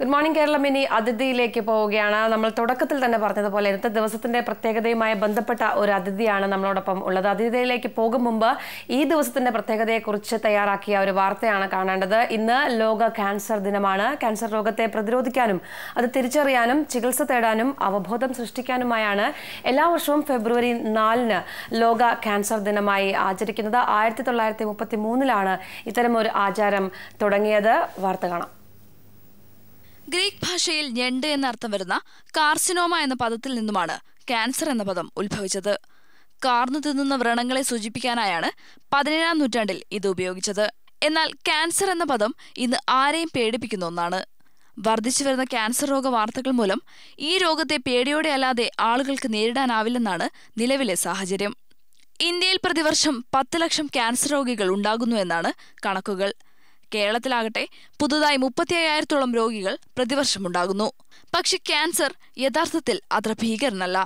Good morning Keralam ഇനി അതിഥിയിലേക്ക് പോവുകയാണ്. നമ്മൾ തുടക്കത്തിൽ തന്നെ പറഞ്ഞതുപോലെ ഇന്നത്തെ ദിവസത്തിന്റെ പ്രത്യേകതയുമായി ബന്ധപ്പെട്ട ഒരു അതിഥിയാണ് നമ്മളോടൊപ്പം ഉള്ളത്. അതിഥിയിലേക്ക് പോകും മുമ്പ് ഈ ദിവസത്തിന്റെ പ്രത്യേകതയെക്കുറിച്ച് തയ്യാറാക്കിയ ഒരു വാർത്തയാണ് കാണേണ്ടത്. ഇന്ന് ലോക ക്യാൻസർ ദിനമാണ്. ക്യാൻസർ രോഗത്തെ പ്രതിരോധിക്കാനും അത് തിരിച്ചറിയാനും ചികിത്സ തേടാനും അവബോധം സൃഷ്ടിക്കാനുമായാണ് എല്ലാ വർഷവും ഫെബ്രുവരി നാലിന് ലോക ക്യാൻസർ ദിനമായി ആചരിക്കുന്നത്. ആയിരത്തി തൊള്ളായിരത്തി മുപ്പത്തി മൂന്നിലാണ് ഇത്തരം ഒരു ആചാരം തുടങ്ങിയത്. വാർത്ത കാണാം. ഗ്രീക്ക് ഭാഷയിൽ ഞെണ്ട് എന്നർത്ഥം വരുന്ന കാർസിനോമ എന്ന പദത്തിൽ നിന്നുമാണ് ക്യാൻസർ എന്ന പദം ഉത്ഭവിച്ചത്. കാർന്നു തിന്നുന്ന വ്രണങ്ങളെ സൂചിപ്പിക്കാനായാണ് പതിനേഴാം നൂറ്റാണ്ടിൽ ഇത് ഉപയോഗിച്ചത്. എന്നാൽ ക്യാൻസർ എന്ന പദം ഇന്ന് ആരെയും പേടിപ്പിക്കുന്ന ഒന്നാണ്. വർദ്ധിച്ചു വരുന്ന ക്യാൻസർ രോഗ വാർത്തകൾ മൂലം ഈ രോഗത്തെ പേടിയോടെ അല്ലാതെ ആളുകൾക്ക് നേരിടാനാവില്ലെന്നാണ് നിലവിലെ സാഹചര്യം. ഇന്ത്യയിൽ പ്രതിവർഷം പത്ത് ലക്ഷം ക്യാൻസർ രോഗികൾ ഉണ്ടാകുന്നു എന്നാണ് കണക്കുകൾ. കേരളത്തിലാകട്ടെ പുതുതായി മുപ്പത്തി അയ്യായിരത്തോളം രോഗികൾ പ്രതിവർഷമുണ്ടാകുന്നു. പക്ഷെ ക്യാൻസർ യഥാർത്ഥത്തിൽ അത്ര ഭീകരനല്ല.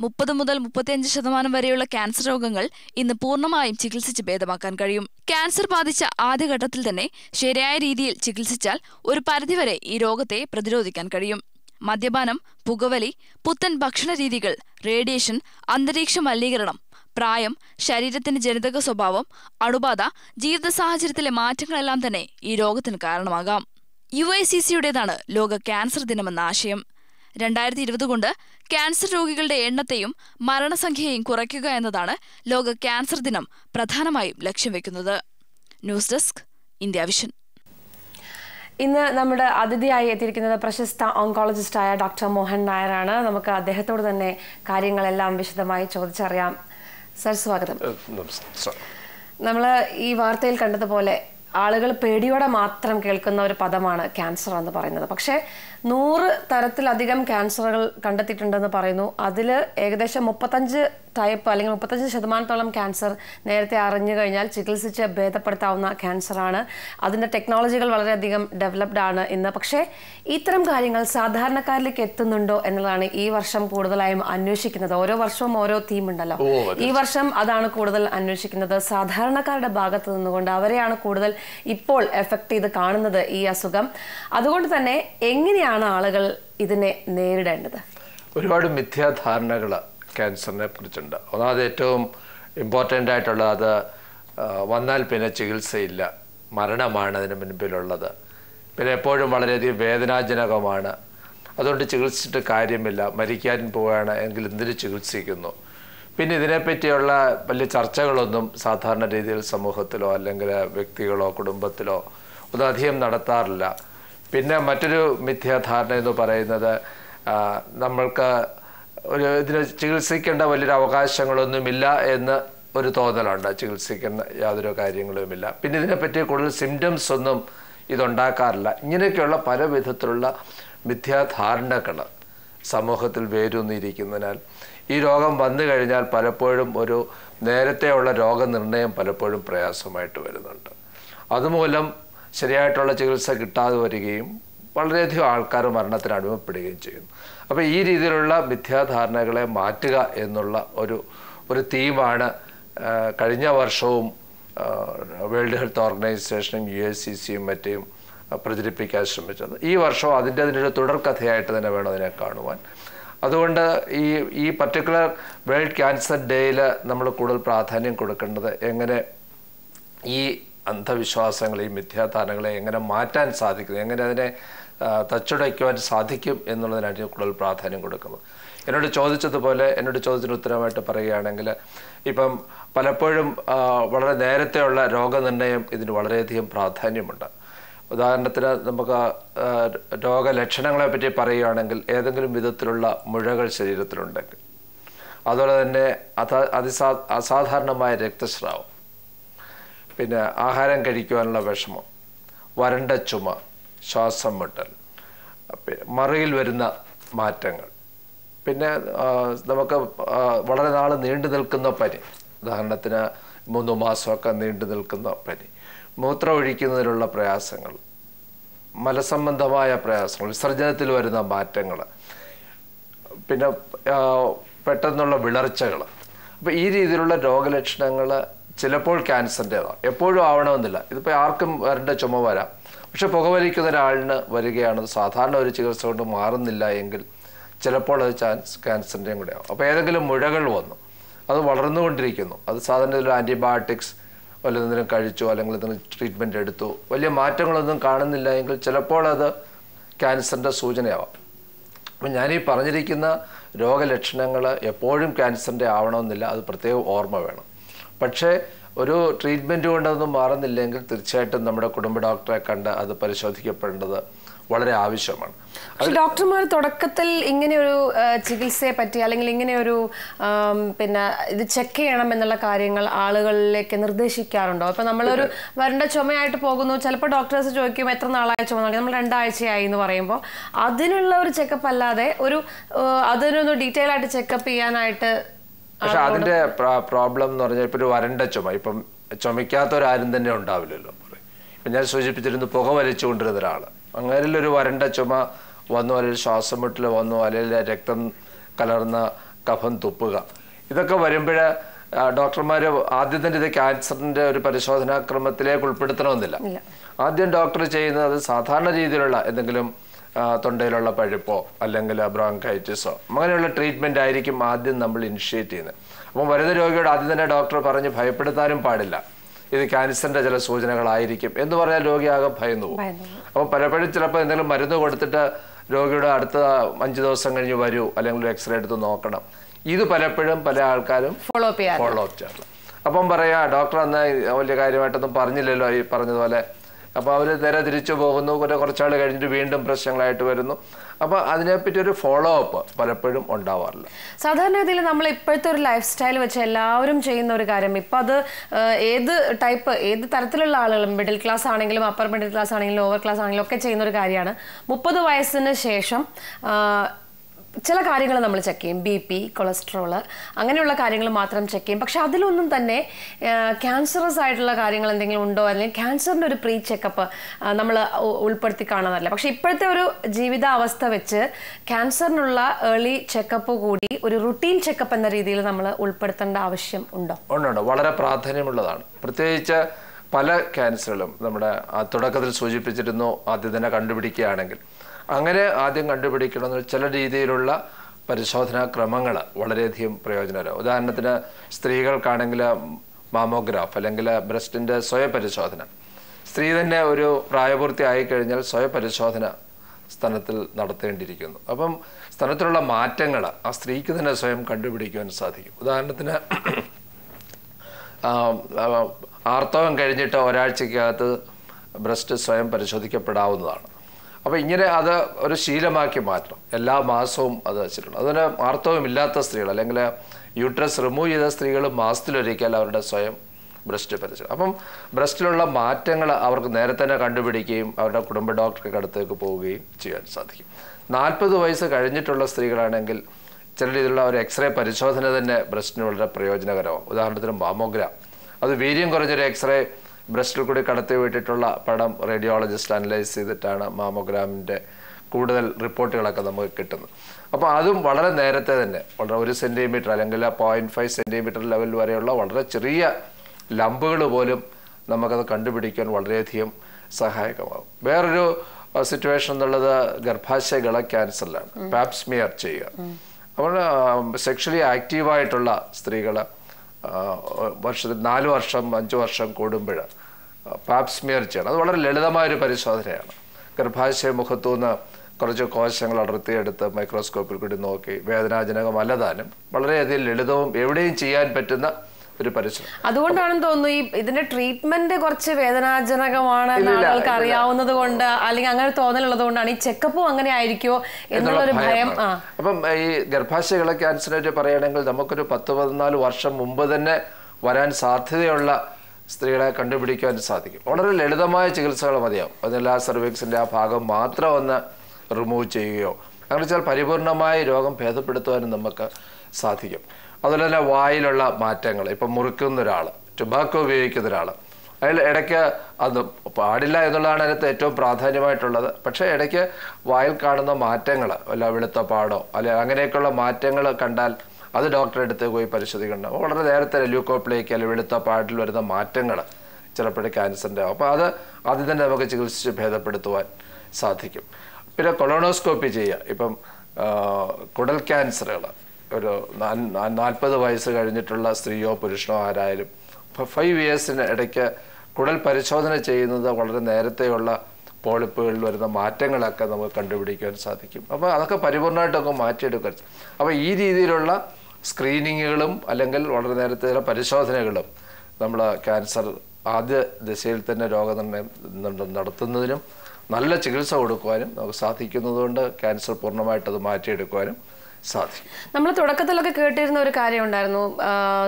മുപ്പത് മുതൽ മുപ്പത്തിയഞ്ച് ശതമാനം വരെയുള്ള ക്യാൻസർ രോഗങ്ങൾ ഇന്ന് പൂർണമായും ചികിത്സിച്ച് ഭേദമാക്കാൻ കഴിയും. ക്യാൻസർ ബാധിച്ച ആദ്യഘട്ടത്തിൽ തന്നെ ശരിയായ രീതിയിൽ ചികിത്സിച്ചാൽ ഒരു പരിധിവരെ ഈ രോഗത്തെ പ്രതിരോധിക്കാൻ കഴിയും. മദ്യപാനം പുകവലി പുത്തൻ ഭക്ഷണ രീതികൾ റേഡിയേഷൻ അന്തരീക്ഷ മലിനീകരണം പ്രായം ശരീരത്തിന്റെ ജനിതക സ്വഭാവം അണുബാധ ജീവിത സാഹചര്യത്തിലെ മാറ്റങ്ങളെല്ലാം തന്നെ ഈ രോഗത്തിന് കാരണമാകാം. യു ഐ സി സിയുടേതാണ് ലോക ക്യാൻസർ ദിനമെന്ന ആശയം. രണ്ടായിരത്തി ഇരുപത് കൊണ്ട് ക്യാൻസർ രോഗികളുടെ എണ്ണത്തെയും മരണസംഖ്യയെയും കുറയ്ക്കുക എന്നതാണ് ലോക ക്യാൻസർ ദിനം പ്രധാനമായും ലക്ഷ്യം വെക്കുന്നത്. News desk India vision. ഇന്ന് നമ്മുടെ അതിഥിയായി എത്തിയിരിക്കുന്നത് പ്രശസ്ത ഓങ്കോളജിസ്റ്റായ ഡോക്ടർ മോഹൻ നായരാണ്. നമുക്ക് അദ്ദേഹത്തോട് തന്നെ കാര്യങ്ങളെല്ലാം വിശദമായി ചോദിച്ചറിയാം. സർ സ്വാഗതം. നമ്മൾ ഈ വാർത്തയിൽ കണ്ടതുപോലെ ആളുകൾ പേടിയോടെ മാത്രം കേൾക്കുന്ന ഒരു പദമാണ് ക്യാൻസർ എന്ന് പറയുന്നത്. പക്ഷേ നൂറ് തരത്തിലധികം ക്യാൻസറുകൾ കണ്ടെത്തിയിട്ടുണ്ടെന്ന് പറയുന്നു. അതിൽ ഏകദേശം മുപ്പത്തഞ്ച് ടൈപ്പ് അല്ലെങ്കിൽ മുപ്പത്തഞ്ച് ശതമാനത്തോളം ക്യാൻസർ നേരത്തെ അറിഞ്ഞു കഴിഞ്ഞാൽ ചികിത്സിച്ച് ഭേദപ്പെടുത്താവുന്ന ക്യാൻസറാണ് അതിന്റെ ടെക്നോളജികൾ വളരെയധികം ഡെവലപ്ഡ് ആണ് ഇന്ന്. പക്ഷേ ഇത്തരം കാര്യങ്ങൾ സാധാരണക്കാരിലേക്ക് എത്തുന്നുണ്ടോ എന്നുള്ളതാണ് ഈ വർഷം കൂടുതലായും അന്വേഷിക്കുന്നത്. ഓരോ വർഷവും ഓരോ തീം ഉണ്ടല്ലോ. ഈ വർഷം അതാണ് കൂടുതൽ അന്വേഷിക്കുന്നത്. സാധാരണക്കാരുടെ ഭാഗത്ത് നിന്നുകൊണ്ട് അവരെയാണ് കൂടുതൽ ഇപ്പോൾ എഫക്ട് ചെയ്ത് കാണുന്നത് ഈ അസുഖം. അതുകൊണ്ട് തന്നെ എങ്ങനെയാണ് ആളുകൾ ഇതിനെ നേരിടേണ്ടത്? ഒരുപാട് മിഥ്യാധാരണകൾ ക്യാൻസറിനെ കുറിച്ചുണ്ട്. ഒന്നാമത് ഏറ്റവും ഇമ്പോർട്ടന്റ് ആയിട്ടുള്ള അത് വന്നാൽ പിന്നെ ചികിത്സയില്ല. മരണമാണ് അതിന് മുൻപിലുള്ളത്. പിന്നെ എപ്പോഴും വളരെയധികം വേദനാജനകമാണ്. അതുകൊണ്ട് ചികിത്സിച്ചിട്ട് കാര്യമില്ല. മരിക്കാൻ പോവുകയാണ് എങ്കിൽ എന്തിനു ചികിത്സിക്കുന്നു? പിന്നെ ഇതിനെപ്പറ്റിയുള്ള വലിയ ചർച്ചകളൊന്നും സാധാരണ രീതിയിൽ സമൂഹത്തിലോ അല്ലെങ്കിൽ വ്യക്തികളോ കുടുംബത്തിലോ ഒന്നും അധികം നടത്താറില്ല. പിന്നെ മറ്റൊരു മിഥ്യാധാരണ എന്ന് പറയുന്നത് നമ്മൾക്ക് ഒരു ഇതിന് ചികിത്സിക്കേണ്ട വലിയൊരു അവകാശങ്ങളൊന്നുമില്ല എന്ന് ഒരു തോന്നലുണ്ട്. ചികിത്സിക്കുന്ന യാതൊരു കാര്യങ്ങളുമില്ല. പിന്നെ ഇതിനെപ്പറ്റി കൂടുതൽ സിംറ്റംസ് ഒന്നും ഇതുണ്ടാക്കാറില്ല. ഇങ്ങനെയൊക്കെയുള്ള പല വിധത്തിലുള്ള മിഥ്യാധാരണകൾ സമൂഹത്തിൽ വേരൂന്നിരിക്കുന്നതിനാൽ ഈ രോഗം വന്നു കഴിഞ്ഞാൽ പലപ്പോഴും ഒരു നേരത്തെയുള്ള രോഗനിർണയം പലപ്പോഴും പ്രയാസമായിട്ട് വരുന്നുണ്ട്. അതുമൂലം ശരിയായിട്ടുള്ള ചികിത്സ കിട്ടാതെ വരികയും വളരെയധികം ആൾക്കാർ മരണത്തിന് അടിമപ്പെടുകയും ചെയ്യുന്നു അപ്പോൾ ഈ രീതിയിലുള്ള മിഥ്യാധാരണകളെ മാറ്റുക എന്നുള്ള ഒരു ഒരു തീമാണ് കഴിഞ്ഞ വർഷവും വേൾഡ് ഹെൽത്ത് ഓർഗനൈസേഷനും യു എസ് സി സിയും മറ്റേയും പ്രചരിപ്പിക്കാൻ ശ്രമിച്ചത്. ഈ വർഷം അതിന്റെ അതിന്റെ ഒരു തുടർക്കഥയായിട്ട് തന്നെ വേണം അതിനെ കാണുവാൻ. അതുകൊണ്ട് ഈ ഈ പർട്ടിക്കുലർ വേൾഡ് ക്യാൻസർ ഡേയിൽ നമ്മൾ കൂടുതൽ പ്രാധാന്യം കൊടുക്കേണ്ടത് എങ്ങനെ ഈ അന്ധവിശ്വാസങ്ങളെ ഈ മിഥ്യാധാരണകളെ എങ്ങനെ മാറ്റാൻ സാധിക്കുന്നു എങ്ങനെ അതിനെ തച്ചുടയ്ക്കുവാൻ സാധിക്കും എന്നുള്ളതിനായിട്ട് കൂടുതൽ പ്രാധാന്യം കൊടുക്കുന്നത് എന്നോട് ചോദിച്ചതുപോലെ എന്നോട് ചോദിച്ചതിന് ഉത്തരമായിട്ട് പറയുകയാണെങ്കിൽ ഇപ്പം പലപ്പോഴും വളരെ നേരത്തെയുള്ള രോഗനിർണയം ഇതിന് വളരെയധികം പ്രാധാന്യമുണ്ട്. ഉദാഹരണത്തിന് നമുക്ക് രോഗലക്ഷണങ്ങളെ പറ്റി പറയുകയാണെങ്കിൽ ഏതെങ്കിലും വിധത്തിലുള്ള മുഴകൾ ശരീരത്തിലുണ്ടെങ്കിൽ. അതുപോലെ തന്നെ അതാ അതിസാ അസാധാരണമായ രക്തസ്രാവം. പിന്നെ ആഹാരം കഴിക്കുവാനുള്ള വിഷമം വരണ്ട ചുമ ശ്വാസം മുട്ടൽ മറിയിൽ വരുന്ന മാറ്റങ്ങൾ. പിന്നെ നമുക്ക് വളരെ നാൾ നീണ്ടു നിൽക്കുന്ന പനി ഉദാഹരണത്തിന് മൂന്ന് മാസമൊക്കെ നീണ്ടു നിൽക്കുന്ന പനി. മൂത്രം ഒഴിക്കുന്നതിനുള്ള പ്രയാസങ്ങൾ മലസംബന്ധമായ പ്രയാസങ്ങൾ വിസർജനത്തിൽ വരുന്ന മാറ്റങ്ങൾ പിന്നെ പെട്ടെന്നുള്ള വിളർച്ചകൾ. അപ്പോൾ ഈ രീതിയിലുള്ള രോഗലക്ഷണങ്ങൾ ചിലപ്പോൾ ക്യാൻസറിന്റെതാണ് എപ്പോഴും ആവണമെന്നില്ല. ഇതിപ്പോൾ ആർക്കും വരേണ്ട ചുമ വരാം. പക്ഷെ പുകവലിക്കുന്ന ഒരാളിന് വരികയാണ്. സാധാരണ ഒരു ചികിത്സ കൊണ്ട് മാറുന്നില്ല എങ്കിൽ ചിലപ്പോൾ അത് ചാൻസ് ക്യാൻസറിന്റെയും കൂടെ അപ്പോൾ ഏതെങ്കിലും മുഴകൾ വന്നു. അത് വളർന്നുകൊണ്ടിരിക്കുന്നു. അത് സാധാരണ ആന്റിബയോട്ടിക്സ് വല്ല എന്തെങ്കിലും കഴിച്ചോ അല്ലെങ്കിൽ എന്തെങ്കിലും ട്രീറ്റ്മെന്റ് എടുത്തോ വലിയ മാറ്റങ്ങളൊന്നും കാണുന്നില്ല എങ്കിൽ ചിലപ്പോൾ അത് ക്യാൻസറിന്റെ സൂചനയാവാം. അപ്പം ഞാനീ പറഞ്ഞിരിക്കുന്ന രോഗലക്ഷണങ്ങൾ എപ്പോഴും ക്യാൻസറിന്റെ ആവണമെന്നില്ല അത് പ്രത്യേകം ഓർമ്മ വേണം. പക്ഷേ ഒരു ട്രീറ്റ്മെന്റ് കൊണ്ടൊന്നും മാറുന്നില്ലെങ്കിൽ തീർച്ചയായിട്ടും നമ്മുടെ കുടുംബ ഡോക്ടറെ കണ്ട് അത് പരിശോധിക്കപ്പെടേണ്ടത് വളരെ ആവശ്യമാണ്. പക്ഷെ ഡോക്ടർമാർ തുടക്കത്തിൽ ഇങ്ങനെ ഒരു ചികിത്സയെ പറ്റി അല്ലെങ്കിൽ ഇങ്ങനെ ഒരു പിന്നെ ഇത് ചെക്ക് ചെയ്യണം എന്നുള്ള കാര്യങ്ങൾ ആളുകളിലേക്ക് നിർദ്ദേശിക്കാറുണ്ടോ? ഇപ്പൊ നമ്മളൊരു വരണ്ട ചുമയായിട്ട് പോകുന്നു ചിലപ്പോൾ ഡോക്ടേഴ്സ് ചോദിക്കും എത്ര നാളായി ചുമ നമ്മൾ രണ്ടാഴ്ചയായി എന്ന് പറയുമ്പോൾ അതിനുള്ള ഒരു ചെക്കപ്പ് അല്ലാതെ ഒരു അതിനൊന്ന് ഡീറ്റെയിൽ ആയിട്ട് ചെക്കപ്പ് ചെയ്യാനായിട്ട് പക്ഷെ അതിന്റെ പ്രോബ്ലം എന്ന് പറഞ്ഞാൽ ഇപ്പൊ ഒരു വരണ്ട ചുമ. ഇപ്പം ചുമയ്ക്കാത്തവരാരും തന്നെ ഉണ്ടാവില്ലല്ലോ. ഇപ്പം ഞാൻ സൂചിപ്പിച്ചിരുന്നു പുക വലിച്ചുകൊണ്ടിരുന്ന ഒരാൾ അങ്ങനെ ഒരു വരണ്ട ചുമ വന്നു അല്ലെങ്കിൽ ശ്വാസം മുട്ടൽ വന്നു അല്ലെങ്കിൽ രക്തം കലർന്ന കഫം തുപ്പുക. ഇതൊക്കെ വരുമ്പോൾ ഡോക്ടർമാർ ആദ്യം തന്നെ ഇത് ക്യാൻസറിന്റെ ഒരു പരിശോധനാക്രമത്തിലേക്ക് ഉൾപ്പെടുത്തണമെന്നില്ല. ആദ്യം ഡോക്ടർ ചെയ്യുന്നത് സാധാരണ രീതിയിലുള്ള എന്തെങ്കിലും തൊണ്ടയിലുള്ള പഴുപ്പോ അല്ലെങ്കിൽ ബ്രോങ്കൈറ്റിസോ അങ്ങനെയുള്ള ട്രീറ്റ്മെന്റ് ആയിരിക്കും ആദ്യം നമ്മൾ ഇനിഷ്യേറ്റ് ചെയ്യുന്നത്. അപ്പം വരുന്ന രോഗിയോട് ആദ്യം തന്നെ ഡോക്ടർ പറഞ്ഞ് ഭയപ്പെടുത്താനും പാടില്ല. ഇത് ക്യാൻസറിന്റെ ചില സൂചനകളായിരിക്കും. എന്ന് പറഞ്ഞാൽ രോഗിയാകെ ഭയന്നു പോകും. അപ്പൊ അപ്പോൾ പലപ്പോഴും ചിലപ്പോൾ എന്തെങ്കിലും മരുന്ന് കൊടുത്തിട്ട് രോഗിയുടെ അടുത്ത അഞ്ച് ദിവസം കഴിഞ്ഞ് വരൂ അല്ലെങ്കിൽ ഒരു എക്സ്റേ എടുത്ത് നോക്കണം. ഇത് പലപ്പോഴും പല ആൾക്കാരും ഫോളോ അപ്പ് ചെയ്യാറ് ഫോളോ അപ്പ് ചെയ്യാറില്ല അപ്പം പറയാ ഡോക്ടർ അന്ന് വലിയ കാര്യമായിട്ടൊന്നും പറഞ്ഞില്ലല്ലോ ഈ പറഞ്ഞതുപോലെ. അപ്പോൾ അവർ നേരെ തിരിച്ചു പോകുന്നു. കുറേ കുറച്ചാൾ കഴിഞ്ഞിട്ട് വീണ്ടും പ്രശ്നങ്ങളായിട്ട് വരുന്നു. അപ്പോൾ അതിനെപ്പറ്റി ഒരു ഫോളോ അപ്പ് പലപ്പോഴും ഉണ്ടാവാറില്ല. സാധാരണഗതിയിൽ നമ്മൾ ഇപ്പോഴത്തെ ഒരു ലൈഫ് സ്റ്റൈൽ വെച്ച് എല്ലാവരും ചെയ്യുന്ന ഒരു കാര്യം ഇപ്പം അത് ഏത് ടൈപ്പ് ഏത് തരത്തിലുള്ള ആളുകളും മിഡിൽ ക്ലാസ് ആണെങ്കിലും അപ്പർ മിഡിൽ ക്ലാസ് ആണെങ്കിലും ലോവർ ക്ലാസ് ആണെങ്കിലും ഒക്കെ ചെയ്യുന്ന ഒരു കാര്യമാണ്. മുപ്പത് വയസ്സിന് ശേഷം ചില കാര്യങ്ങൾ നമ്മൾ ചെക്ക് ചെയ്യും. ബി പി കൊളസ്ട്രോൾ അങ്ങനെയുള്ള കാര്യങ്ങൾ മാത്രം ചെക്ക് ചെയ്യും. പക്ഷെ അതിലൊന്നും തന്നെ ക്യാൻസറസ് ആയിട്ടുള്ള കാര്യങ്ങൾ എന്തെങ്കിലും ഉണ്ടോ? അല്ലെങ്കിൽ ക്യാൻസറിന്റെ ഒരു പ്രീ ചെക്കപ്പ് നമ്മൾ ഉൾപ്പെടുത്തി കാണുന്നതല്ല. പക്ഷെ ഇപ്പോഴത്തെ ഒരു ജീവിതാവസ്ഥ വെച്ച് ക്യാൻസറിനുള്ള ഏർലി ചെക്കപ്പ് കൂടി ഒരു റുട്ടീൻ ചെക്കപ്പ് എന്ന രീതിയിൽ നമ്മൾ ഉൾപ്പെടുത്തേണ്ട ആവശ്യം ഉണ്ടോ? ഉണ്ടുണ്ട് വളരെ പ്രാധാന്യമുള്ളതാണ്. പ്രത്യേകിച്ച് പല ക്യാൻസറുകളും നമ്മുടെ തുടക്കത്തിൽ സൂചിപ്പിച്ചിരുന്നു ആദ്യം തന്നെ കണ്ടുപിടിക്കുകയാണെങ്കിൽ. അങ്ങനെ ആദ്യം കണ്ടുപിടിക്കണമെന്ന് ചില രീതിയിലുള്ള പരിശോധനാ ക്രമങ്ങൾ വളരെയധികം പ്രയോജനകരം. ഉദാഹരണത്തിന് സ്ത്രീകൾക്കാണെങ്കിൽ മാമോഗ്രാഫ് അല്ലെങ്കിൽ ബ്രസ്റ്റിന്റെ സ്വയപരിശോധന. സ്ത്രീ തന്നെ ഒരു പ്രായപൂർത്തി ആയിക്കഴിഞ്ഞാൽ സ്വയപരിശോധന സ്ഥലത്തിൽ നടത്തേണ്ടിയിരിക്കുന്നു. അപ്പം സ്ഥലത്തിലുള്ള മാറ്റങ്ങൾ ആ സ്ത്രീക്ക് തന്നെ സ്വയം കണ്ടുപിടിക്കുവാൻ സാധിക്കും. ഉദാഹരണത്തിന് ആർത്തവം കഴിഞ്ഞിട്ട് ഒരാഴ്ചക്കകത്ത് ബ്രസ്റ്റ് സ്വയം പരിശോധിക്കപ്പെടാവുന്നതാണ്. അപ്പോൾ ഇങ്ങനെ അത് ഒരു ശീലമാക്കി മാറ്റണം. എല്ലാ മാസവും അത് വെച്ചിട്ടുണ്ട്. അതുപോലെ ആർത്തവമില്ലാത്ത സ്ത്രീകൾ അല്ലെങ്കിൽ യൂട്രസ് റിമൂവ് ചെയ്ത സ്ത്രീകൾ മാസത്തിലൊരിക്കൽ അവരുടെ സ്വയം ബ്രസ്റ്റ് പരിശോധന അപ്പം ബ്രസ്റ്റിലുള്ള മാറ്റങ്ങൾ അവർക്ക് നേരത്തെ തന്നെ കണ്ടുപിടിക്കുകയും അവരുടെ കുടുംബ ഡോക്ടർക്ക് അടുത്തേക്ക് പോവുകയും ചെയ്യാൻ സാധിക്കും. നാൽപ്പത് വയസ്സ് കഴിഞ്ഞിട്ടുള്ള സ്ത്രീകളാണെങ്കിൽ ചില രീതിയിലുള്ള ഒരു എക്സ്റേ പരിശോധന തന്നെ ബ്രസ്റ്റിന് വളരെ പ്രയോജനകരമാവും. ഉദാഹരണത്തിന് മാമോഗ്രാം. അത് വീര്യം കുറഞ്ഞൊരു എക്സ്റേ ബ്രസ്റ്റിൽ കൂടി കടത്തി വിട്ടിട്ടുള്ള പടം റേഡിയോളജിസ്റ്റ് അനലൈസ് ചെയ്തിട്ടാണ് മാമോഗ്രാമിന്റെ കൂടുതൽ റിപ്പോർട്ടുകളൊക്കെ നമുക്ക് കിട്ടുന്നത്. അപ്പോൾ അതും വളരെ നേരത്തെ തന്നെ വളരെ ഒരു സെന്റിമീറ്റർ അല്ലെങ്കിൽ പോയിന്റ് ഫൈവ് സെന്റിമീറ്റർ ലെവൽ വരെയുള്ള വളരെ ചെറിയ ലംബുകൾ പോലും നമുക്കത് കണ്ടുപിടിക്കാൻ വളരെയധികം സഹായകമാകും. വേറൊരു സിറ്റുവേഷൻ എന്നുള്ളത് ഗർഭാശയകള ക്യാൻസറിലാണ് പാപ്സ്മിയർ ചെയ്യുക. അപ്പോൾ സെക്ഷലി ആക്റ്റീവായിട്ടുള്ള സ്ത്രീകൾ വർഷത്തിൽ നാല് വർഷം അഞ്ച് വർഷം കൂടുമ്പോൾ പാപ്സ്മിയർ ചെയ്യണം. അത് വളരെ ലളിതമായൊരു പരിശോധനയാണ്. ഗർഭാശയ മുഖത്തു നിന്ന് കുറച്ച് കോശങ്ങൾ അടർത്തിയെടുത്ത് മൈക്രോസ്കോപ്പിൽ കൂടി നോക്കി വേദനാജനകമല്ലതാനും വളരെയധികം ലളിതവും എവിടെയും ചെയ്യാൻ പറ്റുന്ന ഒരു പരിശ്രമം. അതുകൊണ്ടാണെന്ന് തോന്നുന്നു ഈ ഇതിന്റെ ട്രീറ്റ്മെന്റ് കുറച്ച് വേദനാജനകമാണ് ആളുകൾക്ക് അറിയാവുന്നത് കൊണ്ട് അല്ലെങ്കിൽ അങ്ങനെ തോന്നലുള്ളത് കൊണ്ടാണ്. ഈ ചെക്കപ്പും അങ്ങനെ ആയിരിക്കുമോ എന്നുള്ളൊരു ഭയം അപ്പം ഈ ഗർഭാശയകളെ ക്യാൻസറിനെ പറയുകയാണെങ്കിൽ നമുക്കൊരു പത്ത് പതിനാല് വർഷം മുമ്പ് തന്നെ വരാൻ സാധ്യതയുള്ള സ്ത്രീകളെ കണ്ടുപിടിക്കാൻ സാധിക്കും. വളരെ ലളിതമായ ചികിത്സകൾ മതിയാവും. അതിൽ ആ സെർവിക്സിന്റെ ആ ഭാഗം മാത്രം ഒന്ന് റിമൂവ് ചെയ്യുകയോ. അങ്ങനെ വെച്ചാൽ പരിപൂർണമായി രോഗം ഭേദപ്പെടുത്തുവാനും നമുക്ക് സാധിക്കും. അതുപോലെ തന്നെ വായിലുള്ള മാറ്റങ്ങൾ. ഇപ്പം മുറിക്കുന്ന ഒരാൾ ടുബാക്കോ ഉപയോഗിക്കുന്ന ഒരാൾ അയാൾ ഇടയ്ക്ക് അത് പാടില്ല എന്നുള്ളതാണ് അതിനകത്ത് ഏറ്റവും പ്രാധാന്യമായിട്ടുള്ളത്. പക്ഷേ ഇടയ്ക്ക് വായിൽ കാണുന്ന മാറ്റങ്ങൾ വല്ല വെളുത്ത പാടോ അല്ലെ അങ്ങനെയൊക്കെയുള്ള മാറ്റങ്ങൾ കണ്ടാൽ അത് ഡോക്ടറെ അടുത്ത് പോയി പരിശോധിക്കണം. വളരെ നേരത്തെ ലൂക്കോപ്പിലേക്ക് അല്ലെങ്കിൽ വെളുത്ത പാടിൽ വരുന്ന മാറ്റങ്ങൾ ചിലപ്പോഴും ക്യാൻസറിന്റെ ആവും. അപ്പോൾ അത് ആദ്യം തന്നെ നമുക്ക് ചികിത്സിച്ച് ഭേദപ്പെടുത്തുവാൻ സാധിക്കും. പിന്നെ കൊളോണോസ്കോപ്പി ചെയ്യുക. ഇപ്പം കുടൽ ക്യാൻസറുകൾ. ഒരു നാൽപ്പത് വയസ്സ് കഴിഞ്ഞിട്ടുള്ള സ്ത്രീയോ പുരുഷനോ ആരായാലും. ഫൈവ് ഇയേഴ്സിന് ഇടയ്ക്ക് കുടൽ പരിശോധന ചെയ്യുന്നത് വളരെ നേരത്തെയുള്ള പോളിപ്പുകളിൽ വരുന്ന മാറ്റങ്ങളൊക്കെ നമുക്ക് കണ്ടുപിടിക്കാൻ സാധിക്കും. അപ്പോൾ അതൊക്കെ പരിപൂർണമായിട്ടൊക്കെ മാറ്റിയെടുക്കാൻ അപ്പോൾ ഈ രീതിയിലുള്ള സ്ക്രീനിങ്ങുകളും അല്ലെങ്കിൽ വളരെ നേരത്തെ പരിശോധനകളും നമ്മൾ ക്യാൻസർ ആദ്യ ദിശയിൽ തന്നെ രോഗനിർണയം നട- നടത്തുന്നതിനും നല്ല ചികിത്സ കൊടുക്കുവാനും നമുക്ക് സാധിക്കുന്നതുകൊണ്ട് ക്യാൻസർ പൂർണമായിട്ട് അത് മാറ്റിയെടുക്കുവാനും സാധിക്കും. നമ്മൾ തുടക്കത്തിലൊക്കെ കേട്ടിരുന്ന ഒരു കാര്യം ഉണ്ടായിരുന്നു.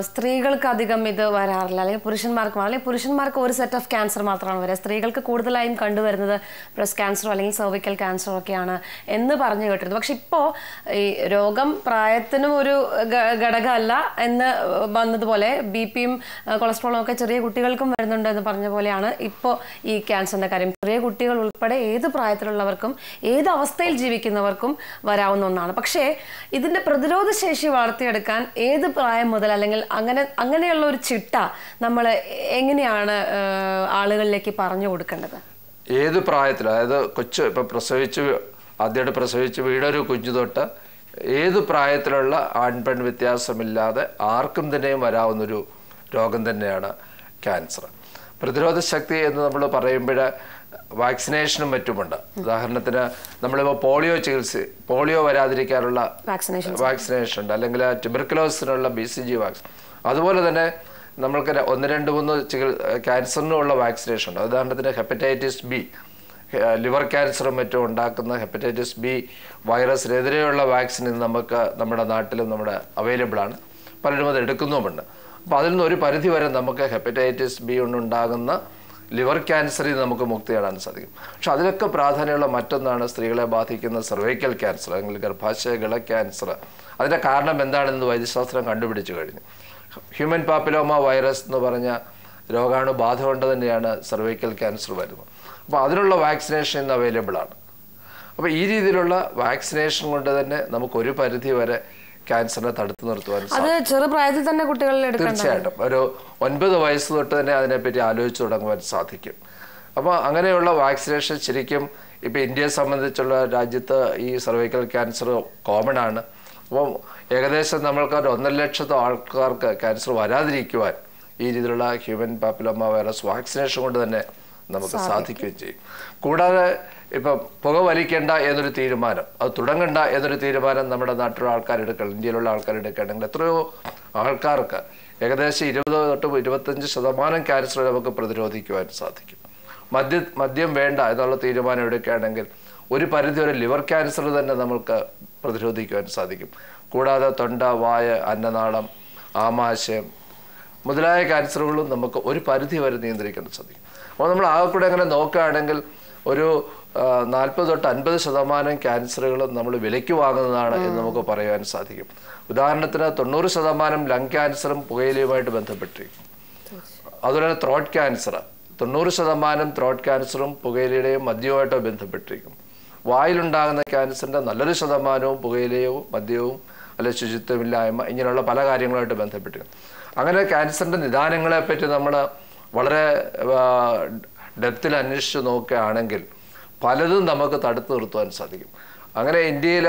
സ്ത്രീകൾക്ക് അധികം ഇത് വരാറില്ല. അല്ലെങ്കിൽ പുരുഷന്മാർക്ക് അല്ലെങ്കിൽ പുരുഷന്മാർക്ക് ഒരു സെറ്റ് ഓഫ് ക്യാൻസർ മാത്രമാണ് വരിക. സ്ത്രീകൾക്ക് കൂടുതലായും കണ്ടുവരുന്നത് ബ്രസ്റ്റ് ക്യാൻസറോ അല്ലെങ്കിൽ സെർവിക്കൽ ക്യാൻസറോ ഒക്കെയാണ് എന്ന് പറഞ്ഞു കേട്ടിരുന്നു. പക്ഷെ ഇപ്പോൾ ഈ രോഗം പ്രായത്തിനും ഒരു ഘടകമല്ല എന്ന് വന്നതുപോലെ ബി പിയും കൊളസ്ട്രോളും ഒക്കെ ചെറിയ കുട്ടികൾക്കും വരുന്നുണ്ട് എന്ന് പറഞ്ഞ പോലെയാണ് ഇപ്പോൾ ഈ ക്യാൻസറിന്റെ കാര്യം. ചെറിയ കുട്ടികൾ ഉൾപ്പെടെ ഏത് പ്രായത്തിലുള്ളവർക്കും ഏത് അവസ്ഥയിൽ ജീവിക്കുന്നവർക്കും വരാവുന്ന ഒന്നാണ്. പക്ഷേ ഇതിന്റെ പ്രതിരോധ ശേഷി വളർത്തിയെടുക്കാൻ ഏത് പ്രായം മുതൽ അല്ലെങ്കിൽ അങ്ങനെ അങ്ങനെയുള്ള ഒരു ചിട്ട നമ്മൾ എങ്ങനെയാണ് ആളുകളിലേക്ക് പറഞ്ഞു കൊടുക്കേണ്ടത്? ഏത് പ്രായത്തിൽ അതായത് കൊച്ചു ഇപ്പം പ്രസവിച്ച് ആദ്യമായിട്ട് പ്രസവിച്ച് വീടൊരു കുഞ്ഞു തൊട്ട് ഏത് പ്രായത്തിലുള്ള ആൺപെൺ വ്യത്യാസമില്ലാതെ ആർക്കും തന്നെയും വരാവുന്നൊരു രോഗം തന്നെയാണ് ക്യാൻസർ. പ്രതിരോധ ശക്തി എന്ന് നമ്മൾ പറയുമ്പോൾ വാക്സിനേഷനും മറ്റുമുണ്ട്. ഉദാഹരണത്തിന് നമ്മളിപ്പോൾ പോളിയോ ചികിത്സ പോളിയോ വരാതിരിക്കാനുള്ള വാക്സിനേഷൻ ഉണ്ട്. അല്ലെങ്കിൽ ട്യൂബർക്കുലോസിനുള്ള ബി സി ജി വാക്സിൻ അതുപോലെ തന്നെ നമ്മൾക്ക് ഒന്ന് രണ്ട് മൂന്ന് ചികിത്സ ക്യാൻസറിനുള്ള വാക്സിനേഷൻ ഉണ്ട്. ഉദാഹരണത്തിന് ഹെപ്പറ്റൈറ്റിസ് ബി ലിവർ ക്യാൻസറും മറ്റും ഉണ്ടാക്കുന്ന ഹെപ്പറ്റൈറ്റിസ് ബി വൈറസിനെതിരെയുള്ള വാക്സിൻ നമുക്ക് നമ്മുടെ നാട്ടിലും നമ്മുടെ അവൈലബിൾ ആണ്. പലരും അത് എടുക്കുന്നുമുണ്ട്. അപ്പോൾ അതിൽ നിന്ന് ഒരു പരിധി വരെ നമുക്ക് ഹെപ്പറ്റൈറ്റിസ് ബി കൊണ്ടുണ്ടാകുന്ന ലിവർ ക്യാൻസറിൽ നിന്ന് നമുക്ക് മുക്തി നേടാൻ സാധിക്കും. പക്ഷെ അതിലൊക്കെ പ്രാധാന്യമുള്ള മറ്റൊന്നാണ് സ്ത്രീകളെ ബാധിക്കുന്ന സർവൈക്കൽ ക്യാൻസർ അല്ലെങ്കിൽ ഗർഭാശയഗള ക്യാൻസർ അതിന്റെ കാരണം എന്താണെന്ന് വൈദ്യശാസ്ത്രം കണ്ടുപിടിച്ചു കഴിഞ്ഞു. ഹ്യൂമൻ പാപ്പിലോമ വൈറസ് എന്ന് പറഞ്ഞ രോഗാണു ബാധ കൊണ്ട് തന്നെയാണ് സർവൈക്കൽ ക്യാൻസർ വരുന്നത്. അപ്പോൾ അതിനുള്ള വാക്സിനേഷൻ ഇന്ന് അവൈലബിൾ ആണ്. അപ്പോൾ ഈ രീതിയിലുള്ള വാക്സിനേഷൻ കൊണ്ട് തന്നെ നമുക്ക് ഒരു പരിധി വരെ ക്യാൻസറിനെ തടുത്തു നിർത്തുവാൻ അത് ചെറുപ്രായത്തിൽ തന്നെ കുട്ടികളിൽ തീർച്ചയായിട്ടും. ഒരു ഒൻപത് വയസ്സ് തൊട്ട് തന്നെ അതിനെപ്പറ്റി ആലോചിച്ചു തുടങ്ങുവാൻ സാധിക്കും. അപ്പോൾ അങ്ങനെയുള്ള വാക്സിനേഷൻ ശരിക്കും ഇപ്പോൾ ഇന്ത്യയെ സംബന്ധിച്ചുള്ള രാജ്യത്ത് ഈ സർവൈക്കൽ ക്യാൻസർ കോമൺ ആണ്. അപ്പം ഏകദേശം നമ്മൾക്ക് ഒരു ഒന്നര ലക്ഷത്തോ ആൾക്കാർക്ക് ക്യാൻസർ വരാതിരിക്കുവാൻ ഈ രീതിയിലുള്ള ഹ്യൂമൻ പാപ്പിലോമ വൈറസ് വാക്സിനേഷൻ കൊണ്ട് തന്നെ നമുക്ക് സാധിക്കുകയും ചെയ്യും. കൂടാതെ ഇപ്പം പുക വലിക്കേണ്ട എന്നൊരു തീരുമാനം. അത് തുടങ്ങണ്ട എന്നൊരു തീരുമാനം നമ്മുടെ നാട്ടിലുള്ള ആൾക്കാർ എടുക്കണം. ഇന്ത്യയിലുള്ള ആൾക്കാർ എടുക്കുകയാണെങ്കിൽ എത്രയോ ആൾക്കാർക്ക് ഏകദേശം ഇരുപത് തൊട്ട് ഇരുപത്തഞ്ച് ശതമാനം ക്യാൻസർ നമുക്ക് പ്രതിരോധിക്കുവാൻ സാധിക്കും. മദ്യ മദ്യം വേണ്ട എന്നുള്ള തീരുമാനം എടുക്കുകയാണെങ്കിൽ ഒരു പരിധി വരെ ലിവർ ക്യാൻസർ തന്നെ നമുക്ക് പ്രതിരോധിക്കുവാൻ സാധിക്കും. കൂടാതെ തൊണ്ട വായ അന്നനാളം ആമാശയം മുതലായ ക്യാൻസറുകളും നമുക്ക് ഒരു പരിധി വരെ നിയന്ത്രിക്കാൻ സാധിക്കും. അപ്പോൾ നമ്മൾ ആകെ കൂടെ അങ്ങനെ നോക്കുകയാണെങ്കിൽ ഒരു നാൽപ്പത് തൊട്ട് അൻപത് ശതമാനം ക്യാൻസറുകളും നമ്മൾ വിലയ്ക്ക് വാങ്ങുന്നതാണ് എന്ന് നമുക്ക് പറയാൻ സാധിക്കും. ഉദാഹരണത്തിന് തൊണ്ണൂറ് ശതമാനം ലങ് ക്യാൻസറും പുകയിലയുമായിട്ട് ബന്ധപ്പെട്ടിരിക്കും. അതുപോലെ തന്നെ ത്രോട്ട് ക്യാൻസർ തൊണ്ണൂറ് ശതമാനം ത്രോട്ട് ക്യാൻസറും പുകയിലയുടെയും മദ്യവുമായിട്ടോ ബന്ധപ്പെട്ടിരിക്കും. വായിലുണ്ടാകുന്ന ക്യാൻസറിന്റെ നല്ലൊരു ശതമാനവും പുകയിലയോ മദ്യവും അല്ലെ ശുചിത്വമില്ലായ്മ ഇങ്ങനെയുള്ള പല കാര്യങ്ങളുമായിട്ട് ബന്ധപ്പെട്ടിരിക്കും. അങ്ങനെ ക്യാൻസറിന്റെ നിദാനങ്ങളെപ്പറ്റി നമ്മൾ വളരെ ഡെപ്തിൽ അന്വേഷിച്ച് നോക്കുകയാണെങ്കിൽ പലതും നമുക്ക് തടുത്തു നിർത്തുവാൻ സാധിക്കും. അങ്ങനെ ഇന്ത്യയിൽ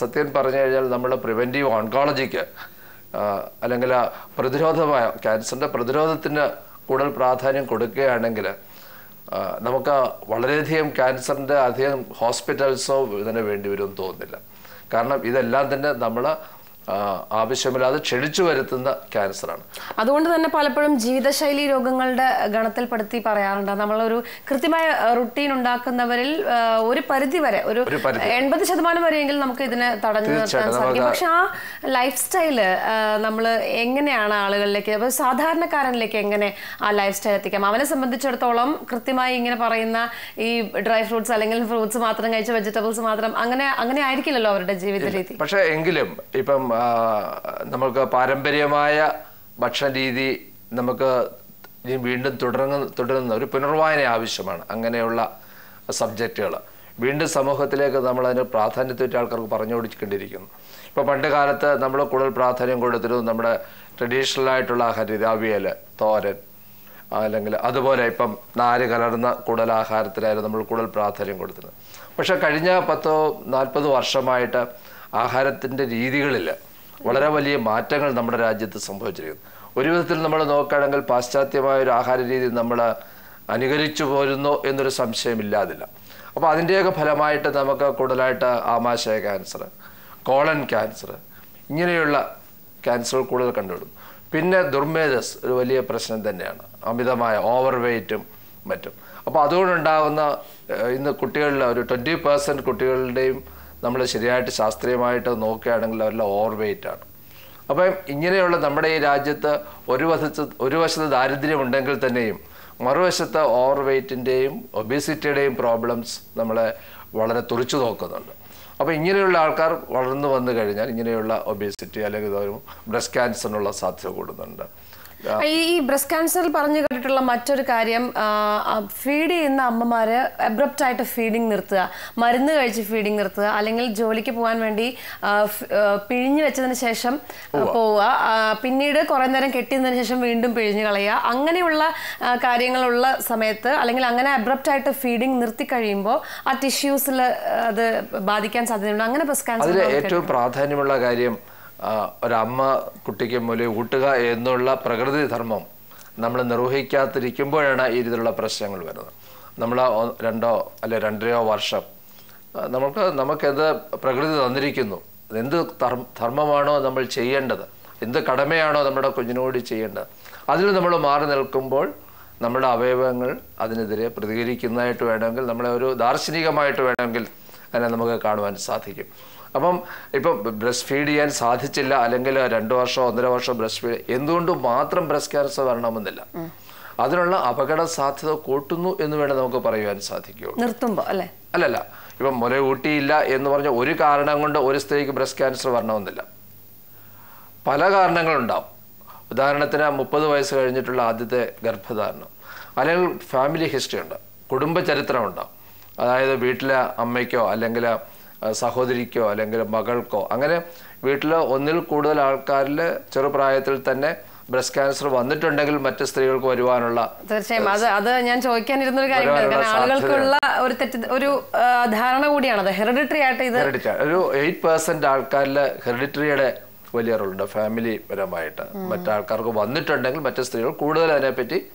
സത്യം പറഞ്ഞു കഴിഞ്ഞാൽ നമ്മൾ പ്രിവെന്റീവ് ഓൺകോളജിക്ക് അല്ലെങ്കിൽ പ്രതിരോധമായ ക്യാൻസറിന്റെ പ്രതിരോധത്തിന് കൂടുതൽ പ്രാധാന്യം കൊടുക്കുകയാണെങ്കിൽ നമുക്ക് വളരെയധികം ക്യാൻസറിന്റെ അധികം ഹോസ്പിറ്റൽസോ ഇതിന് വേണ്ടി വരുമെന്ന് തോന്നുന്നില്ല. കാരണം ഇതെല്ലാം തന്നെ നമ്മൾ ആവശ്യമില്ലാതെ ക്ഷണിച്ചു വരുത്തുന്ന ക്യാൻസറാണ്. അതുകൊണ്ട് തന്നെ പലപ്പോഴും ജീവിതശൈലി രോഗങ്ങളുടെ ഗണത്തിൽപ്പെടുത്തി പറയാറുണ്ട്. നമ്മളൊരു കൃത്യമായ റുട്ടീൻ ഉണ്ടാക്കുന്നവരിൽ ഒരു പരിധി വരെ ഒരു. എൺപത് ശതമാനം വരെയെങ്കിലും നമുക്ക് ഇതിനെ തടഞ്ഞു നിർത്താൻ സാധിക്കും. പക്ഷെ ആ ലൈഫ് സ്റ്റൈൽ നമ്മൾ എങ്ങനെയാണ് ആളുകളിലേക്ക് സാധാരണക്കാരനിലേക്ക് എങ്ങനെ ആ ലൈഫ് സ്റ്റൈൽ എത്തിക്കാം? അവനെ സംബന്ധിച്ചിടത്തോളം കൃത്യമായി ഇങ്ങനെ പറയുന്ന ഈ ഡ്രൈ ഫ്രൂട്ട്സ് അല്ലെങ്കിൽ ഫ്രൂട്ട്സ് മാത്രം കഴിച്ച വെജിറ്റബിൾസ് മാത്രം അങ്ങനെ അങ്ങനെ ആയിരിക്കില്ലല്ലോ അവരുടെ ജീവിത രീതി പക്ഷേ എങ്കിലും ഇപ്പം നമുക്ക് പാരമ്പര്യമായ ഭക്ഷണ രീതി നമുക്ക് വീണ്ടും തുടരുന്ന തുടരുന്ന ഒരു പുനർവായന ആവശ്യമാണ് അങ്ങനെയുള്ള സബ്ജക്റ്റുകൾ. വീണ്ടും സമൂഹത്തിലേക്ക് നമ്മൾ അതിന് പ്രാധാന്യത്തെപ്പറ്റി ആൾക്കാർക്ക് പറഞ്ഞു കൊടുക്കേണ്ടിയിരിക്കുന്നു ഇപ്പോൾ പണ്ട് കാലത്ത് നമ്മൾ കൂടുതൽ പ്രാധാന്യം കൊടുത്തിരുന്നു നമ്മുടെ ട്രഡീഷണൽ ആയിട്ടുള്ള ആഹാര രീതി അവിയൽ തോരൻ അല്ലെങ്കിൽ അതുപോലെ ഇപ്പം നാല് കലർന്ന കൂടുതൽ ആഹാരത്തിലായിരുന്നു നമ്മൾ കൂടുതൽ പ്രാധാന്യം കൊടുത്തിരുന്നത്. പക്ഷേ കഴിഞ്ഞ പത്തോ നാൽപ്പത് വർഷമായിട്ട് ആഹാരത്തിന്റെ രീതികളിൽ വളരെ വലിയ മാറ്റങ്ങൾ നമ്മുടെ രാജ്യത്ത് സംഭവിച്ചിരിക്കുന്നു. ഒരു വിധത്തിൽ നമ്മൾ നോക്കുകയാണെങ്കിൽ പാശ്ചാത്യമായ ഒരു ആഹാര രീതി നമ്മൾ അനുകരിച്ചു പോരുന്നു എന്നൊരു സംശയമില്ലാതില്ല അപ്പോൾ അതിന്റെയൊക്കെ ഫലമായിട്ട് നമുക്ക് കൂടുതലായിട്ട് ആമാശയ ക്യാൻസർ കോളൻ ക്യാൻസർ ഇങ്ങനെയുള്ള ക്യാൻസറുകൾ കൂടുതൽ കണ്ടുവിടും പിന്നെ ദുർമേധസ് ഒരു വലിയ പ്രശ്നം തന്നെയാണ്. അമിതമായ ഓവർ വെയ്റ്റും മറ്റും. അപ്പോൾ അതുകൊണ്ടുണ്ടാകുന്ന ഇന്ന് കുട്ടികളിൽ ഒരു ട്വന്റി പേഴ്സന്റ് കുട്ടികളുടെയും നമ്മൾ ശരിയായിട്ട് ശാസ്ത്രീയമായിട്ട് നോക്കുകയാണെങ്കിൽ അവരെല്ലാം ഓവർ ആണ്. അപ്പം ഇങ്ങനെയുള്ള നമ്മുടെ ഈ രാജ്യത്ത് ഒരു വശത്ത് ഒരു വശത്ത് ദാരിദ്ര്യം ഉണ്ടെങ്കിൽ തന്നെയും മറുവശത്ത് ഓവർ വെയ്റ്റിന്റെയും ഒബേസിറ്റിയുടെയും പ്രോബ്ലംസ് നമ്മളെ വളരെ തുറച്ചു നോക്കുന്നുണ്ട്. അപ്പോൾ ഇങ്ങനെയുള്ള ആൾക്കാർ വളർന്നു വന്നു കഴിഞ്ഞാൽ ഇങ്ങനെയുള്ള ഒബേസിറ്റി അല്ലെങ്കിൽ ബ്രസ്റ്റ് ക്യാൻസറിനുള്ള സാധ്യത കൂടുന്നുണ്ട്. ഈ ബ്രസ്റ്റ് ക്യാൻസറിൽ പറഞ്ഞു കേട്ടിട്ടുള്ള മറ്റൊരു കാര്യം ഫീഡ് ചെയ്യുന്ന അമ്മമാര് അബ്രപ്റ്റ് ആയിട്ട് ഫീഡിങ് നിർത്തുക. മരുന്ന് കഴിച്ച് ഫീഡിങ് നിർത്തുക. അല്ലെങ്കിൽ ജോലിക്ക് പോകാൻ വേണ്ടി പിഴിഞ്ഞു വെച്ചതിന് ശേഷം പോവുക. പിന്നീട് കുറെ നേരം കെട്ടിയതിനു ശേഷം വീണ്ടും പിഴിഞ്ഞു കളയുക. അങ്ങനെയുള്ള കാര്യങ്ങളുള്ള സമയത്ത് അല്ലെങ്കിൽ അങ്ങനെ അബ്രപ്റ്റ് ആയിട്ട് ഫീഡിങ് നിർത്തി കഴിയുമ്പോൾ ആ ടിഷ്യൂസിൽ അത് ബാധിക്കാൻ സാധ്യതയുണ്ട്. അങ്ങനെ ബ്രസ്റ്റ് അതിൽ ക്യാൻസർ ഏറ്റവും പ്രാധാന്യമുള്ള കാര്യം ഒരമ്മ കുട്ടിക്ക് മുല ഊട്ടുക എന്നുള്ള പ്രകൃതി ധർമ്മം നമ്മൾ നിർവഹിക്കാതിരിക്കുമ്പോഴാണ് ഈ രീതിയിലുള്ള പ്രശ്നങ്ങൾ വരുന്നത്. നമ്മൾ രണ്ടോ അല്ലെ രണ്ടരയോ വർഷം നമുക്ക് നമുക്കെന്ത് പ്രകൃതി തന്നിരിക്കുന്നു? എന്ത് ധർമ്മമാണോ നമ്മൾ ചെയ്യേണ്ടത്? എന്ത് കടമയാണോ നമ്മുടെ കുഞ്ഞിനോട് ചെയ്യേണ്ടത്? അതിൽ നമ്മൾ മാറി നിൽക്കുമ്പോൾ നമ്മുടെ അവയവങ്ങൾ അതിനെതിരെ പ്രതികരിക്കുന്നതായിട്ട് വേണമെങ്കിൽ നമ്മളെ ഒരു ദാർശനികമായിട്ട് വേണമെങ്കിൽ അതിനെ നമുക്ക് കാണുവാൻ സാധിക്കും. അപ്പം ഇപ്പം ബ്രസ്റ്റ് ഫീഡ് ചെയ്യാൻ സാധിച്ചില്ല അല്ലെങ്കിൽ രണ്ട് വർഷം ഒന്നര വർഷം ബ്രസ്റ്റ് ഫീഡ് എന്തുകൊണ്ട് മാത്രം ബ്രസ്റ്റ് ക്യാൻസർ വരണമെന്നില്ല? അതിനുള്ള അപകട സാധ്യത കൂട്ടുന്നു എന്ന് വേണം നമുക്ക് പറയുവാൻ സാധിക്കുകയുള്ളൂ. നിർത്തുമ്പോൾ അല്ലേ? അല്ലല്ല ഇപ്പം മുല കൂട്ടിയില്ല എന്ന് പറഞ്ഞ ഒരു കാരണം കൊണ്ട് ഒരു സ്ത്രീക്ക് ബ്രസ്റ്റ് ക്യാൻസർ വരണമെന്നില്ല. പല കാരണങ്ങളുണ്ടാവും. ഉദാഹരണത്തിന് മുപ്പത് വയസ്സ് കഴിഞ്ഞിട്ടുള്ള ആദ്യത്തെ ഗർഭധാരണം അല്ലെങ്കിൽ ഫാമിലി ഹിസ്റ്ററി ഉണ്ട് കുടുംബ ചരിത്രം ഉണ്ടാവും. അതായത് വീട്ടിലെ അമ്മയ്ക്കോ അല്ലെങ്കിൽ സഹോദരിക്കോ അല്ലെങ്കിൽ മകൾക്കോ. അങ്ങനെ വീട്ടിൽ ഒന്നിൽ കൂടുതൽ ആൾക്കാരിൽ ചെറുപ്രായത്തിൽ തന്നെ ബ്രസ്റ്റ് ക്യാൻസർ വന്നിട്ടുണ്ടെങ്കിൽ മറ്റ് സ്ത്രീകൾക്ക് വരുവാനുള്ള തീർച്ചയായും. അത് അത് ഞാൻ ചോദിക്കാനിരുന്ന ഒരു കാര്യമാണ് കാരണം ആളുകൾക്കുള്ള ഒരു തെറ്റ് ഒരു ധാരണ കൂടിയാണ്. ഹെറിഡിറ്ററി ആയിട്ട് ഇത് ഒരു എയ്റ്റ് പെർസെന്റ് ആൾക്കാരിൽ ഹെറിഡിറ്ററിയുടെ വലിയ റോളുണ്ട്. ഫാമിലി പരമായിട്ട്. മറ്റാൾക്കാർക്ക് വന്നിട്ടുണ്ടെങ്കിൽ മറ്റ് സ്ത്രീകൾ കൂടുതൽ അതിനെപ്പറ്റി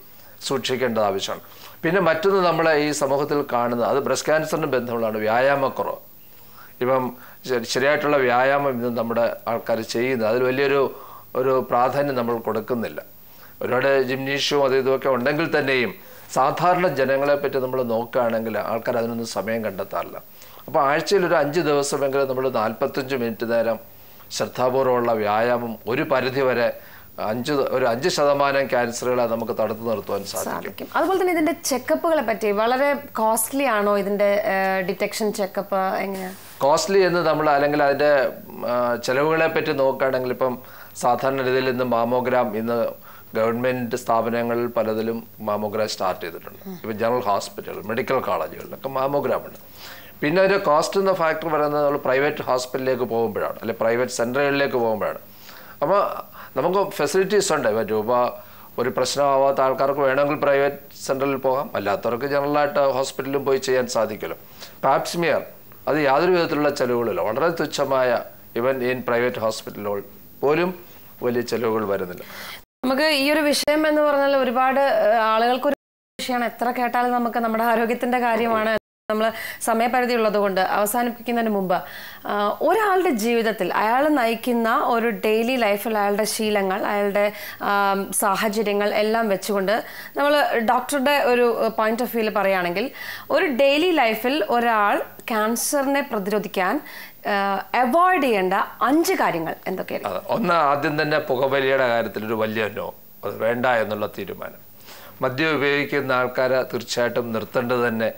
സൂക്ഷിക്കേണ്ടത് ആവശ്യമാണ്. പിന്നെ മറ്റൊന്ന് നമ്മളെ ഈ സമൂഹത്തിൽ കാണുന്നത്. അത് ബ്രസ്റ്റ് ക്യാൻസറിന് ബന്ധമുള്ളതാണ്. വ്യായാമക്കുറവ്. ഇപ്പം ശരിയായിട്ടുള്ള വ്യായാമം ഇന്ന് നമ്മുടെ ആൾക്കാർ ചെയ്യുന്നത്. അതിൽ വലിയൊരു ഒരു പ്രാധാന്യം നമ്മൾ കൊടുക്കുന്നില്ല. ഒരുപാട് ജിംനീഷ്യവും അത് ഇതുമൊക്കെ ഉണ്ടെങ്കിൽ തന്നെയും സാധാരണ ജനങ്ങളെ പറ്റി നമ്മൾ നോക്കുകയാണെങ്കിൽ ആൾക്കാർ അതിനൊന്നും സമയം കണ്ടെത്താറില്ല. അപ്പോൾ ആഴ്ചയിൽ ഒരു അഞ്ച് ദിവസമെങ്കിലും നമ്മൾ നാൽപ്പത്തഞ്ച് മിനിറ്റ് നേരം ശ്രദ്ധാപൂർവമുള്ള വ്യായാമം ഒരു പരിധി വരെ അഞ്ച് ഒരു അഞ്ച് ശതമാനം ക്യാൻസറുകളെ നമുക്ക് തടുത്തു നിർത്തുവാൻ സാധിക്കും. അതുപോലെ തന്നെ ഇതിന്റെ ചെക്കപ്പുകളെ പറ്റി വളരെ കോസ്റ്റ്ലി ആണോ ഇതിന്റെ ഡിറ്റക്ഷൻ ചെക്കപ്പ് എങ്ങനെയാ? കോസ്റ്റ്ലി എന്ന് നമ്മൾ അല്ലെങ്കിൽ അതിന്റെ ചെലവുകളെ പറ്റി നോക്കുകയാണെങ്കിൽ ഇപ്പം സാധാരണ രീതിയിൽ ഇന്ന് മാമോഗ്രാം ഇന്ന് ഗവൺമെന്റ് സ്ഥാപനങ്ങളിൽ പലതിലും മാമോഗ്രാം സ്റ്റാർട്ട് ചെയ്തിട്ടുണ്ട്. ഇപ്പം ജനറൽ ഹോസ്പിറ്റൽ മെഡിക്കൽ കോളേജുകളിലൊക്കെ മാമോഗ്രാം ഉണ്ട്. പിന്നെ ഒരു കോസ്റ്റ് എന്ന ഫാക്ടർ പറയുന്നത് നമ്മൾ പ്രൈവറ്റ് ഹോസ്പിറ്റലിലേക്ക് പോകുമ്പോഴാണ് അല്ലെങ്കിൽ പ്രൈവറ്റ് സെന്ററുകളിലേക്ക് പോകുമ്പോഴാണ്. അപ്പോൾ നമുക്ക് ഫെസിലിറ്റീസ് ഉണ്ട്. ഇപ്പം രൂപ ഒരു പ്രശ്നമാവാത്ത ആൾക്കാർക്ക് വേണമെങ്കിൽ പ്രൈവറ്റ് സെന്ററിൽ പോകാം. അല്ലാത്തവർക്ക് ജനറലായിട്ട് ഹോസ്പിറ്റലിലും പോയി ചെയ്യാൻ സാധിക്കുമല്ലോ പാപ്സ്മിയർ അത് യാതൊരു വിധത്തിലുള്ള ചെലവുകളില്ല. വളരെ തുച്ഛമായ ഇവൻ ഇൻ പ്രൈവറ്റ് ഹോസ്പിറ്റലുകൾ പോലും വലിയ ചെലവുകൾ വരുന്നില്ല. നമുക്ക് ഈ ഒരു വിഷയം എന്ന് പറഞ്ഞാൽ ഒരുപാട് ആളുകൾക്ക് ഒരു വിഷയമാണ്. എത്ര കേട്ടാലും നമുക്ക് നമ്മുടെ ആരോഗ്യത്തിന്റെ കാര്യമാണ്. നമ്മൾ സമയപരിധി ഉള്ളത് കൊണ്ട് അവസാനിപ്പിക്കുന്നതിന് മുമ്പ് ഒരാളുടെ ജീവിതത്തിൽ അയാൾ നയിക്കുന്ന ഒരു ഡെയിലി ലൈഫിൽ അയാളുടെ ശീലങ്ങൾ അയാളുടെ സാഹചര്യങ്ങൾ എല്ലാം വെച്ചുകൊണ്ട് നമ്മൾ ഡോക്ടറുടെ ഒരു പോയിന്റ് ഓഫ് വ്യൂവിൽ പറയുകയാണെങ്കിൽ ഒരു ഡെയിലി ലൈഫിൽ ഒരാൾ ക്യാൻസറിനെ പ്രതിരോധിക്കാൻ അവോയ്ഡ് ചെയ്യേണ്ട അഞ്ച് കാര്യങ്ങൾ എന്തൊക്കെയാണ്. ഒന്ന് ആദ്യം തന്നെ പുകവലിയുടെ കാര്യത്തിൽ ഒരു വലിയ നോ അത് വേണ്ട എന്നുള്ള തീരുമാനം. മദ്യം ഉപയോഗിക്കുന്ന ആൾക്കാരെ തീർച്ചയായിട്ടും നിർത്തേണ്ടത് തന്നെ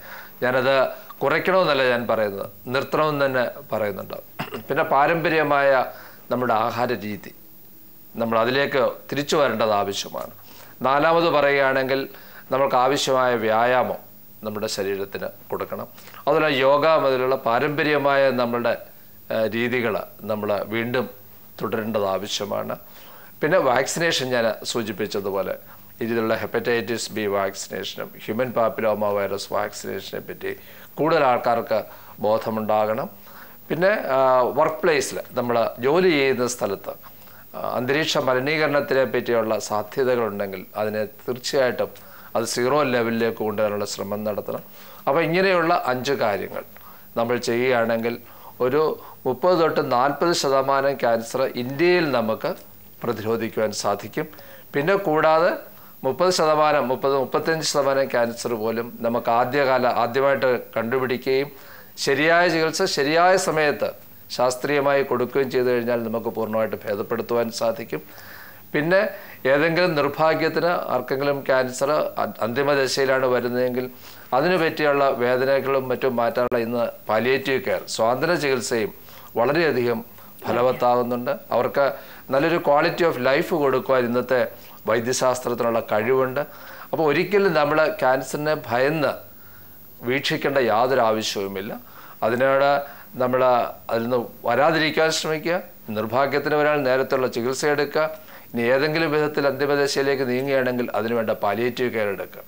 ഞാനത് കുറയ്ക്കണമെന്നല്ല ഞാൻ പറയുന്നത്. നിർത്തണമെന്ന് തന്നെ പറയുന്നുണ്ട്. പിന്നെ പാരമ്പര്യമായ നമ്മുടെ ആഹാര രീതി. നമ്മൾ അതിലേക്ക് തിരിച്ചു വരേണ്ടത് ആവശ്യമാണ്. നാലാമത് പറയുകയാണെങ്കിൽ നമുക്ക് ആവശ്യമായ വ്യായാമം നമ്മുടെ ശരീരത്തിന് കൊടുക്കണം. അതുപോലെ യോഗ മുതലുള്ള പാരമ്പര്യമായ നമ്മളുടെ രീതികൾ നമ്മൾ വീണ്ടും തുടരേണ്ടത് ആവശ്യമാണ്. പിന്നെ വാക്സിനേഷൻ ഞാൻ സൂചിപ്പിച്ചതുപോലെ ഇതിലുള്ള ഹെപ്പറ്റൈറ്റിസ് ബി വാക്സിനേഷനും ഹ്യൂമൻ പാപ്പിലോമ വൈറസ് വാക്സിനേഷനെ പറ്റി കൂടുതൽ ആൾക്കാർക്ക് ബോധമുണ്ടാകണം. പിന്നെ വർക്ക് പ്ലേസിൽ നമ്മൾ ജോലി ചെയ്യുന്ന സ്ഥലത്ത് അന്തരീക്ഷ മലിനീകരണത്തിനെ പറ്റിയുള്ള സാധ്യതകളുണ്ടെങ്കിൽ അതിനെ തീർച്ചയായിട്ടും അത് സീറോ ലെവലിലേക്ക് കൊണ്ടുവരാനുള്ള ശ്രമം നടത്തണം. അപ്പോൾ ഇങ്ങനെയുള്ള അഞ്ച് കാര്യങ്ങൾ നമ്മൾ ചെയ്യുകയാണെങ്കിൽ ഒരു മുപ്പത് തൊട്ട് നാൽപ്പത് ശതമാനം ക്യാൻസർ ഇന്ത്യയിൽ നമുക്ക് പ്രതിരോധിക്കുവാൻ സാധിക്കും. പിന്നെ കൂടാതെ മുപ്പത് ശതമാനം മുപ്പത് മുപ്പത്തഞ്ച് ശതമാനം ക്യാൻസർ പോലും നമുക്ക് ആദ്യകാല ആദ്യമായിട്ട് കണ്ടുപിടിക്കുകയും ശരിയായ ചികിത്സ ശരിയായ സമയത്ത് ശാസ്ത്രീയമായി കൊടുക്കുകയും ചെയ്തു കഴിഞ്ഞാൽ നമുക്ക് പൂർണമായിട്ട് ഭേദപ്പെടുത്തുവാൻ സാധിക്കും. പിന്നെ ഏതെങ്കിലും നിർഭാഗ്യത്തിന് ആർക്കെങ്കിലും ക്യാൻസർ അന്തിമ അന്തിമദശയിലാണ് വരുന്നതെങ്കിൽ അതിനു പറ്റിയുള്ള വേദനകളും മറ്റും മാറ്റാനുള്ള ഇന്ന് പാലിയേറ്റീവ് കെയർ സ്വാതന്ത്ര്യ ചികിത്സയും വളരെയധികം ഫലവത്താവുന്നുണ്ട്. അവർക്ക് നല്ലൊരു ക്വാളിറ്റി ഓഫ് ലൈഫ് കൊടുക്കുവാൻ ഇന്നത്തെ വൈദ്യശാസ്ത്രത്തിനുള്ള കഴിവുണ്ട്. അപ്പോൾ ഒരിക്കലും നമ്മൾ ക്യാൻസറിനെ ഭയന്ന് വീക്ഷിക്കേണ്ട യാതൊരു ആവശ്യവുമില്ല. അതിനോട് നമ്മൾ അതിൽ നിന്ന് വരാതിരിക്കാൻ ശ്രമിക്കുക. നിർഭാഗ്യത്തിന് ഒരാൾ നേരത്തുള്ള ചികിത്സ എടുക്കുക. ഇനി ഏതെങ്കിലും വിധത്തിൽ അന്തിമദശയിലേക്ക് നീങ്ങുകയാണെങ്കിൽ അതിനുവേണ്ട പാലിയേറ്റീവ് കെയർ എടുക്കുക.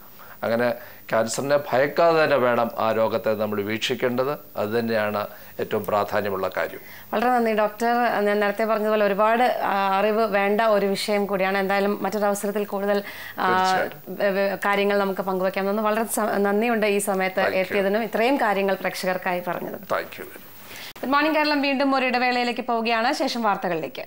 അങ്ങനെ ക്യാൻസറിനെ ഭയക്കാതെ തന്നെ വേണം ആ രോഗത്തെ നമ്മൾ വീക്ഷിക്കേണ്ടത്. അതുതന്നെയാണ് ഏറ്റവും പ്രാധാന്യമുള്ള കാര്യം. വളരെ നന്ദി ഡോക്ടർ. ഞാൻ നേരത്തെ പറഞ്ഞതുപോലെ ഒരുപാട് അറിവ് വേണ്ട ഒരു വിഷയം കൂടിയാണ്. എന്തായാലും മറ്റൊരു അവസരത്തിൽ കൂടുതൽ കാര്യങ്ങൾ നമുക്ക് പങ്കുവെക്കാം. എന്ന് വളരെ നന്ദിയുണ്ട് ഈ സമയത്ത് എത്തിയതിനും ഇത്രയും കാര്യങ്ങൾ പ്രേക്ഷകർക്കായി പറഞ്ഞത് thank you good morning Keralam. വീണ്ടും ഒരു ഇടവേളയിലേക്ക് പോവുകയാണ്. ശേഷം വാർത്തകളിലേക്ക്.